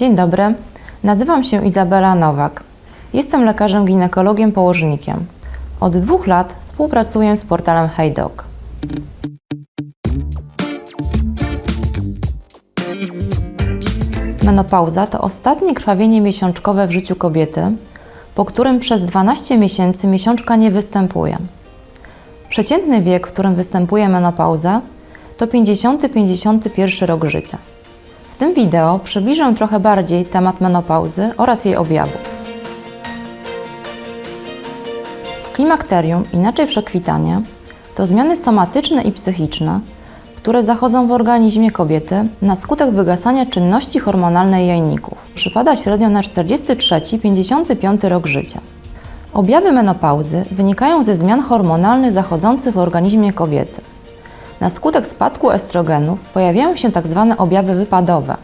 Dzień dobry, nazywam się Izabela Nowak. Jestem lekarzem ginekologiem położnikiem. Od dwóch lat współpracuję z portalem HeyDoc. Menopauza to ostatnie krwawienie miesiączkowe w życiu kobiety, po którym przez 12 miesięcy miesiączka nie występuje. Przeciętny wiek, w którym występuje menopauza, to 50-51 rok życia. Tym wideo przybliżę trochę bardziej temat menopauzy oraz jej objawów. Klimakterium, inaczej przekwitanie, to zmiany somatyczne i psychiczne, które zachodzą w organizmie kobiety na skutek wygasania czynności hormonalnej jajników. Przypada średnio na 43-55 rok życia. Objawy menopauzy wynikają ze zmian hormonalnych zachodzących w organizmie kobiety. Na skutek spadku estrogenów pojawiają się tzw. objawy wypadowe,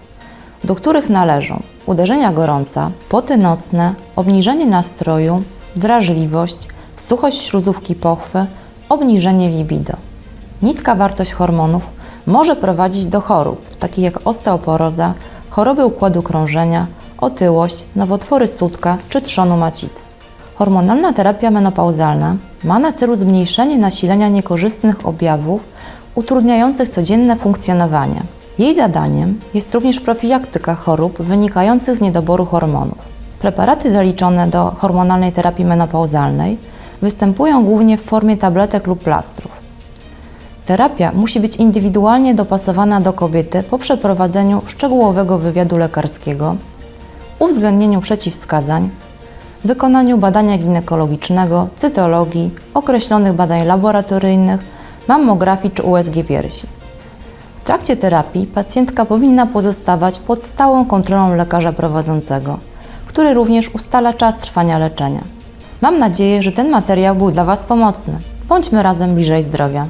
do których należą uderzenia gorąca, poty nocne, obniżenie nastroju, drażliwość, suchość śluzówki pochwy, obniżenie libido. Niska wartość hormonów może prowadzić do chorób, takich jak osteoporoza, choroby układu krążenia, otyłość, nowotwory sutka czy trzonu macicy. Hormonalna terapia menopauzalna ma na celu zmniejszenie nasilenia niekorzystnych objawów utrudniających codzienne funkcjonowanie. Jej zadaniem jest również profilaktyka chorób wynikających z niedoboru hormonów. Preparaty zaliczone do hormonalnej terapii menopauzalnej występują głównie w formie tabletek lub plastrów. Terapia musi być indywidualnie dopasowana do kobiety po przeprowadzeniu szczegółowego wywiadu lekarskiego, uwzględnieniu przeciwwskazań, wykonaniu badania ginekologicznego, cytologii, określonych badań laboratoryjnych, mammografii czy USG piersi. W trakcie terapii pacjentka powinna pozostawać pod stałą kontrolą lekarza prowadzącego, który również ustala czas trwania leczenia. Mam nadzieję, że ten materiał był dla Was pomocny. Bądźmy razem bliżej zdrowia.